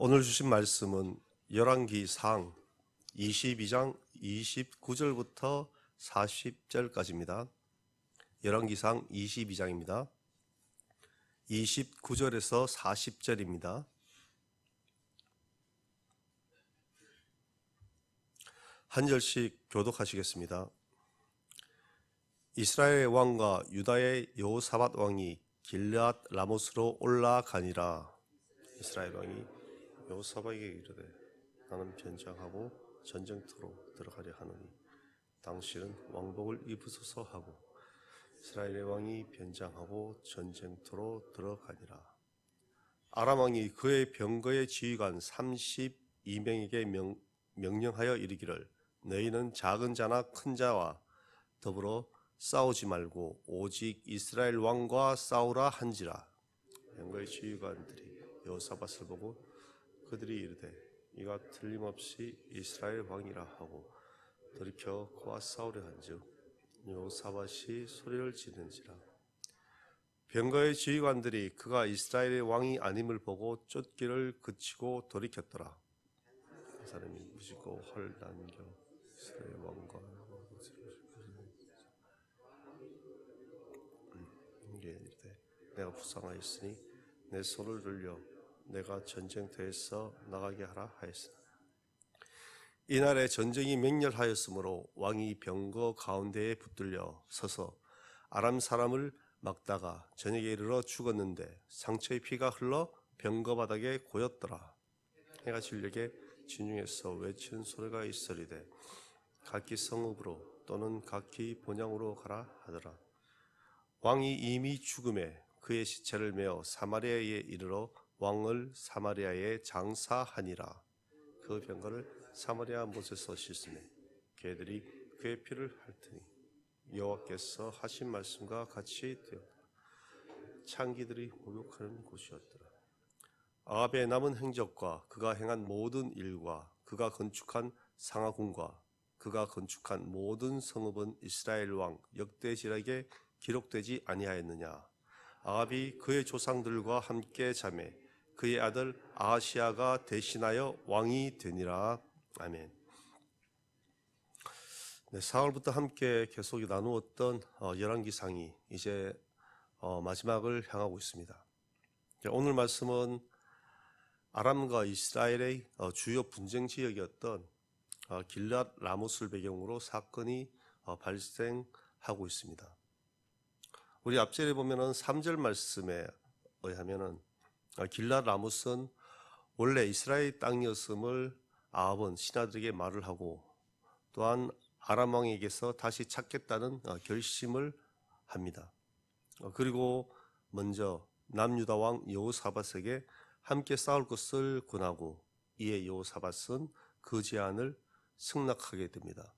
오늘 주신 말씀은 열왕기상 22장 29절부터 40절까지입니다. 열왕기상 22장입니다. 29절에서 40절입니다. 한 절씩 교독하시겠습니다. 이스라엘 왕과 유다의 여호사밧 왕이 길앗 라모스로 올라가니라. 이스라엘 왕이 여호사밧에게 이르되 나는 변장하고 전쟁터로 들어가려 하노니 당신은 왕복을 입으소서 하고 이스라엘의 왕이 변장하고 전쟁터로 들어가니라. 아람 왕이 그의 병거의 지휘관 32명에게 명, 명령하여 이르기를 너희는 작은 자나 큰 자와 더불어 싸우지 말고 오직 이스라엘 왕과 싸우라 한지라. 병거의 지휘관들이 여호사밧을 보고 그들이 이르되 이가 틀림없이 이스라엘 왕이라 하고 돌이켜 그와 싸우려 한즉 여호사밧이 소리를 지른지라. 병거의 지휘관들이 그가 이스라엘의 왕이 아님을 보고 쫓기를 그치고 돌이켰더라. 그 사람이 무시고 헐 남겨 이스라엘 왕과 이게 내가 부상하였으니 내 손을 들려 내가 전쟁터에서 나가게 하라 하였으나 이날에 전쟁이 맹렬하였으므로 왕이 병거 가운데에 붙들려 서서 아람 사람을 막다가 저녁에 이르러 죽었는데 상처의 피가 흘러 병거 바닥에 고였더라. 해가 진력에 진중에서 외치는 소리가 있으리되 각기 성읍으로 또는 각기 본향으로 가라 하더라. 왕이 이미 죽음에 그의 시체를 메어 사마리아에 이르러 왕을 사마리아에 장사하니라. 그 병거를 사마리아 못에서 씻으매 개들이 그의 피를 핥으니 여호와께서 하신 말씀과 같이 되었다. 창기들이 목욕하는 곳이었더라. 아합의 남은 행적과 그가 행한 모든 일과 그가 건축한 상하궁과 그가 건축한 모든 성읍은 이스라엘 왕 역대지락에 기록되지 아니하였느냐. 아합이 그의 조상들과 함께 잠에 그의 아들 아하시아가 대신하여 왕이 되니라. 아멘. 네, 4월부터 함께 계속 나누었던 어, 열왕기상이 이제 어, 마지막을 향하고 있습니다. 오늘 말씀은 아람과 이스라엘의 어, 주요 분쟁 지역이었던 어, 길랏 라모스를 배경으로 사건이 어, 발생하고 있습니다. 우리 앞절에 보면은 3절 말씀에 의하면은 어, 길랏 라모스는 원래 이스라엘 땅이었음을 아합은 신하들에게 말을 하고 또한 아람 왕에게서 다시 찾겠다는 어, 결심을 합니다. 어, 그리고 먼저 남유다 왕 여호사밧에게 함께 싸울 것을 권하고 이에 여호사밧은 그 제안을 승낙하게 됩니다.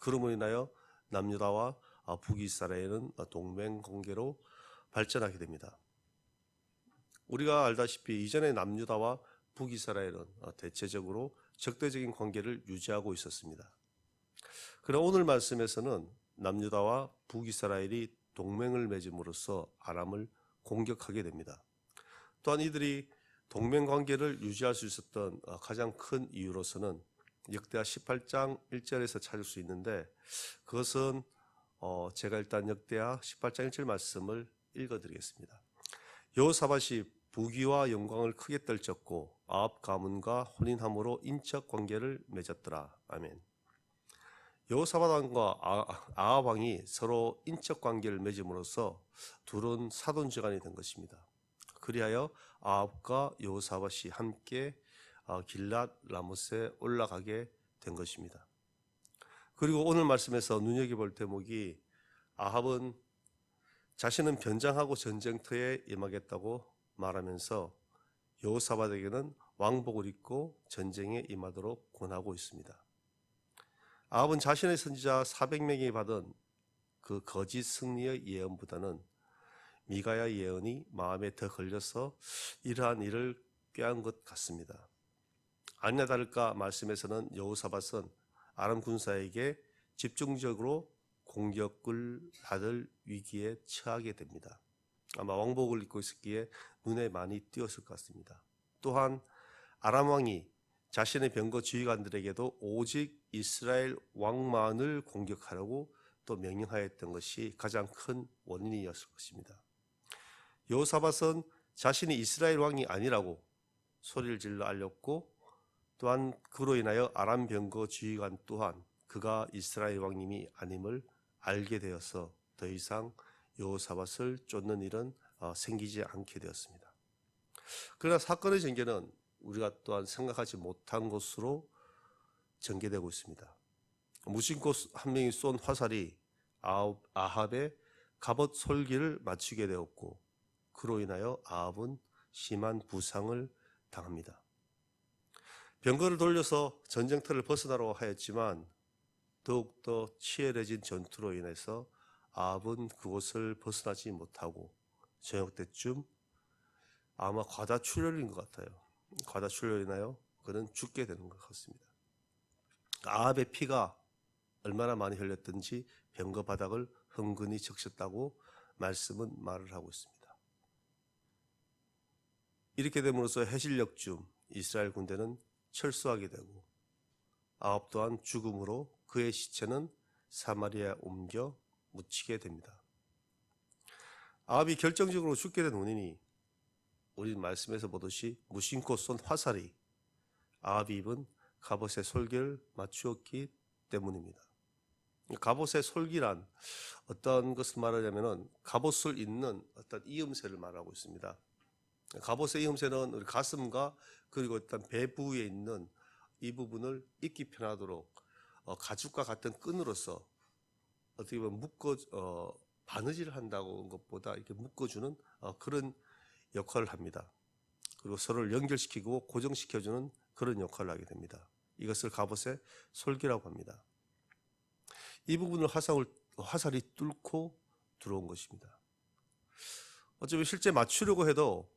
그러므로 인하여 남유다와 어, 북이스라엘은 동맹 관계로 발전하게 됩니다. 우리가 알다시피 이전에 남유다와 북이스라엘은 대체적으로 적대적인 관계를 유지하고 있었습니다. 그러나 오늘 말씀에서는 남유다와 북이스라엘이 동맹을 맺음으로써 아람을 공격하게 됩니다. 또한 이들이 동맹 관계를 유지할 수 있었던 가장 큰 이유로서는 역대하 18장 1절에서 찾을 수 있는데 그것은 어 제가 일단 역대하 18장 1절 말씀을 읽어드리겠습니다. 여호사밧이 부귀와 영광을 크게 떨쳤고 아합 가문과 혼인함으로 인척 관계를 맺었더라. 아멘. 여호사밧 왕과 아합 왕이 서로 인척 관계를 맺음으로써 둘은 사돈지간이 된 것입니다. 그리하여 아합과 여호사밧이 함께 길랏 라모스에 올라가게 된 것입니다. 그리고 오늘 말씀에서 눈여겨볼 대목이 아합은 자신은 변장하고 전쟁터에 임하겠다고 말하면서 여호사밧에게는 왕복을 입고 전쟁에 임하도록 권하고 있습니다. 아합은 자신의 선지자 400명이 받은 그 거짓 승리의 예언보다는 미가야 예언이 마음에 더 걸려서 이러한 일을 꾀한 것 같습니다. 아니나 다를까 말씀에서는 여호사밧은 아람 군사에게 집중적으로 공격을 받을 위기에 처하게 됩니다. 아마 왕복을 입고 있었기에 눈에 많이 띄었을 것 같습니다. 또한 아람 왕이 자신의 병거 지휘관들에게도 오직 이스라엘 왕만을 공격하라고 또 명령하였던 것이 가장 큰 원인이었을 것입니다. 여호사밧은 자신이 이스라엘 왕이 아니라고 소리를 질러 알렸고 또한 그로 인하여 아람 병거 지휘관 또한 그가 이스라엘 왕님이 아님을 알게 되어서 더 이상 여호사밧을 쫓는 일은 어, 생기지 않게 되었습니다. 그러나 사건의 전개는 우리가 또한 생각하지 못한 것으로 전개되고 있습니다. 무신코 한 명이 쏜 화살이 아합- 아합의 갑옷 솔기를 맞추게 되었고 그로 인하여 아합은 심한 부상을 당합니다. 병거를 돌려서 전쟁터를 벗어나라고 하였지만 더욱더 치열해진 전투로 인해서 아합은 그곳을 벗어나지 못하고 저녁 때쯤 아마 과다 출혈인 것 같아요. 과다 인하여 그는 죽게 되는 것 같습니다. 아합의 피가 얼마나 많이 흘렸든지 병거 바닥을 흥건히 적셨다고 말씀은 말을 하고 있습니다. 이렇게 됨으로써 해질녘쯤 이스라엘 군대는 철수하게 되고 아합 또한 죽음으로 그의 시체는 사마리아에 옮겨 묻히게 됩니다. 아합이 결정적으로 죽게 된 원인이 우리 말씀에서 보듯이 무심코 쏜 화살이 아합이 입은 갑옷의 솔기를 맞추었기 때문입니다. 갑옷의 솔기란 어떤 것을 말하냐면은 갑옷을 잇는 어떤 이음새를 말하고 있습니다. 갑옷의 이음새는 우리 가슴과 그리고 일단 배 부위에 있는 이 부분을 입기 편하도록 어, 가죽과 같은 끈으로서 어떻게 보면 묶어 어, 바느질을 한다고 한 것보다 이렇게 묶어주는 어, 그런 역할을 합니다. 그리고 서로를 연결시키고 고정시켜주는 그런 역할을 하게 됩니다. 이것을 갑옷의 솔기라고 합니다. 이 부분을 화상을, 화살이 뚫고 들어온 것입니다. 어쩌면 실제 맞추려고 해도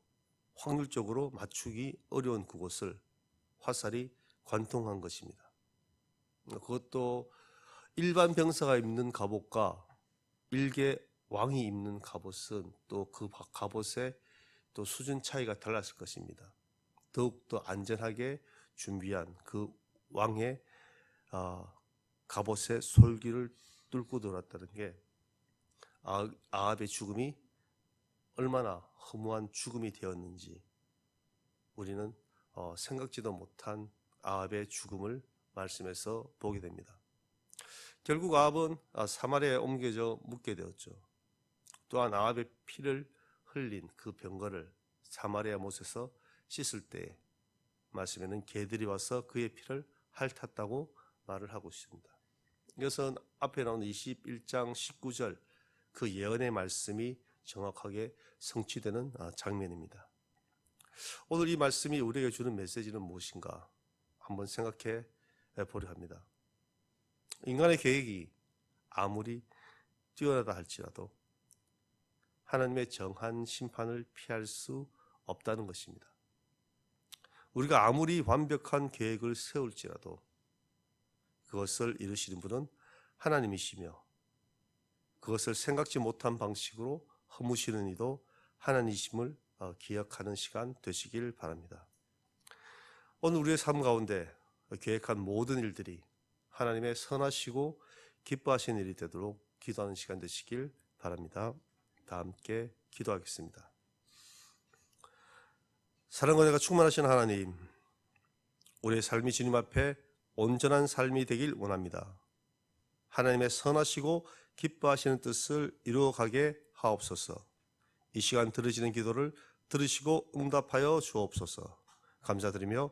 확률적으로 맞추기 어려운 그곳을 화살이 관통한 것입니다. 그것도 일반 병사가 입는 갑옷과 일개 왕이 입는 갑옷은 또 그 갑옷의 또 수준 차이가 달랐을 것입니다. 더욱더 안전하게 준비한 그 왕의 아, 갑옷의 솔기를 뚫고 돌았다는 게 아, 아합의 죽음이 얼마나 허무한 죽음이 되었는지 우리는 어, 생각지도 못한 아합의 죽음을 말씀에서 보게 됩니다. 결국 아합은 아, 사마리아에 옮겨져 묻게 되었죠. 또한 아합의 피를 흘린 그 병거를 사마리아 못에서 씻을 때에 말씀에는 개들이 와서 그의 피를 핥았다고 말을 하고 있습니다. 이것은 앞에 나오는 21장 19절 그 예언의 말씀이 정확하게 성취되는 아, 장면입니다. 오늘 이 말씀이 우리에게 주는 메시지는 무엇인가 한번 생각해 보려 합니다. 인간의 계획이 아무리 뛰어나다 할지라도 하나님의 정한 심판을 피할 수 없다는 것입니다. 우리가 아무리 완벽한 계획을 세울지라도 그것을 이루시는 분은 하나님이시며 그것을 생각지 못한 방식으로 허무시는 이도 하나님이심을 어, 기억하는 시간 되시길 바랍니다. 오늘 우리의 삶 가운데 계획한 모든 일들이 하나님의 선하시고 기뻐하시는 일이 되도록 기도하는 시간 되시길 바랍니다. 다 함께 기도하겠습니다. 사랑과 내가 충만하신 하나님, 우리의 삶이 주님 앞에 온전한 삶이 되길 원합니다. 하나님의 선하시고 기뻐하시는 뜻을 이루어가게 하옵소서. 이 시간 들으시는 기도를 들으시고 응답하여 주옵소서. 감사드리며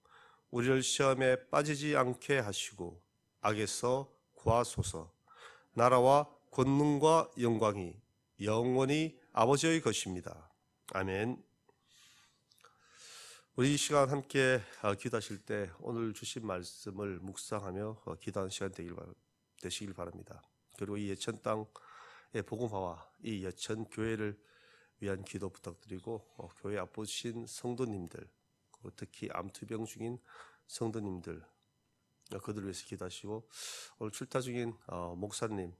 우리를 시험에 빠지지 않게 하시고 악에서 구하소서. 나라와 권능과 영광이 영원히 아버지의 것입니다. 아멘. 우리 이 시간 함께 어, 기도하실 때 오늘 주신 말씀을 묵상하며 어, 기도하는 시간 되시길 바랍니다. 그리고 이 예천 땅의 복음화와 이 예천 교회를 위한 기도 부탁드리고 어, 교회 아프신 성도님들 특히 암투병 중인 성도님들 어, 그들 위해서 기도하시고 오늘 출타 중인 어, 목사님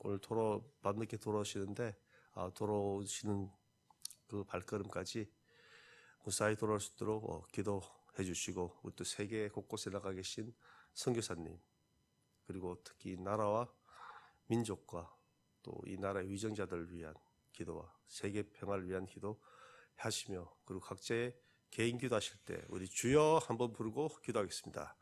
오늘 도로 밤늦게 돌아오시는데 아, 돌아오시는 그 발걸음까지 무사히 돌아올 수 있도록 어, 기도해 주시고 우리 또 세계 곳곳에 나가 계신 선교사님 그리고 특히 이 나라와 민족과 또 이 나라의 위정자들을 위한 기도와 세계 평화를 위한 기도 하시며 그리고 각자의 개인 기도하실 때 우리 주여 한번 부르고 기도하겠습니다.